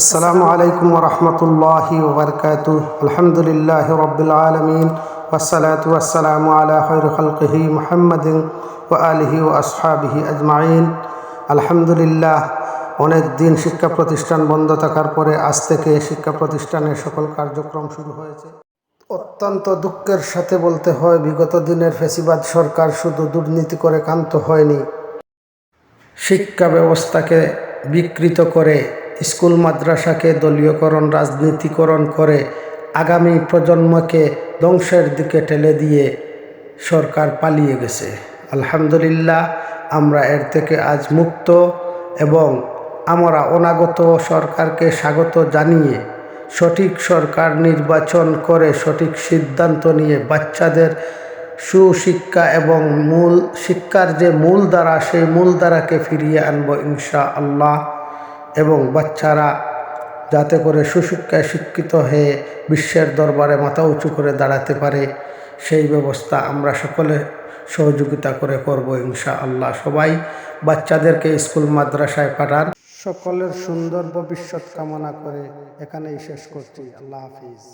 আসসালামু আলাইকুম রহমতুল্লাহি ওবরকাত আলহামদুলিল্লাহ রবিল আলমিন ওসালাত ওয়াসালাম আলা খৈরুখলকহি মোহাম্মদিন ও আলহি ও আসহাবিহি আজমাইন। আলহামদুলিল্লাহ, অনেক দিন শিক্ষা প্রতিষ্ঠান বন্ধ থাকার পরে আজ থেকে শিক্ষা প্রতিষ্ঠানের সকল কার্যক্রম শুরু হয়েছে। অত্যন্ত দুঃখের সাথে বলতে হয়, বিগত দিনের ফেসিবাদ সরকার শুধু দুর্নীতি করে কান্ত হয়নি। শিক্ষা ব্যবস্থাকে বিকৃত করে স্কুল মাদ্রাসাকে দলীয়করণ, রাজনীতিকরণ করে আগামী প্রজন্মকে ধ্বংসের দিকে ঠেলে দিয়ে সরকার পালিয়ে গেছে। আলহামদুলিল্লাহ, আমরা এর থেকে আজ মুক্ত এবং আমরা অনাগত সরকারকে স্বাগত জানিয়ে সঠিক সরকার নির্বাচন করে সঠিক সিদ্ধান্ত নিয়ে বাচ্চাদের সুশিক্ষা এবং মূল শিক্ষার যে মূল দ্বারা, সেই মূল দ্বারাকে ফিরিয়ে আনব ইনশা আল্লাহ এবং বাচ্চারা যাতে করে সুশিক্ষায় শিক্ষিত হয়ে বিশ্বের দরবারে মাথা উঁচু করে দাঁড়াতে পারে, সেই ব্যবস্থা আমরা সকলে সহযোগিতা করে করব ইনশা আল্লাহ সবাই বাচ্চাদেরকে স্কুল, মাদ্রাসায় পাঠান। সকলের সুন্দর ভবিষ্যৎ কামনা করে এখানেই শেষ করছি। আল্লাহ হাফিজ।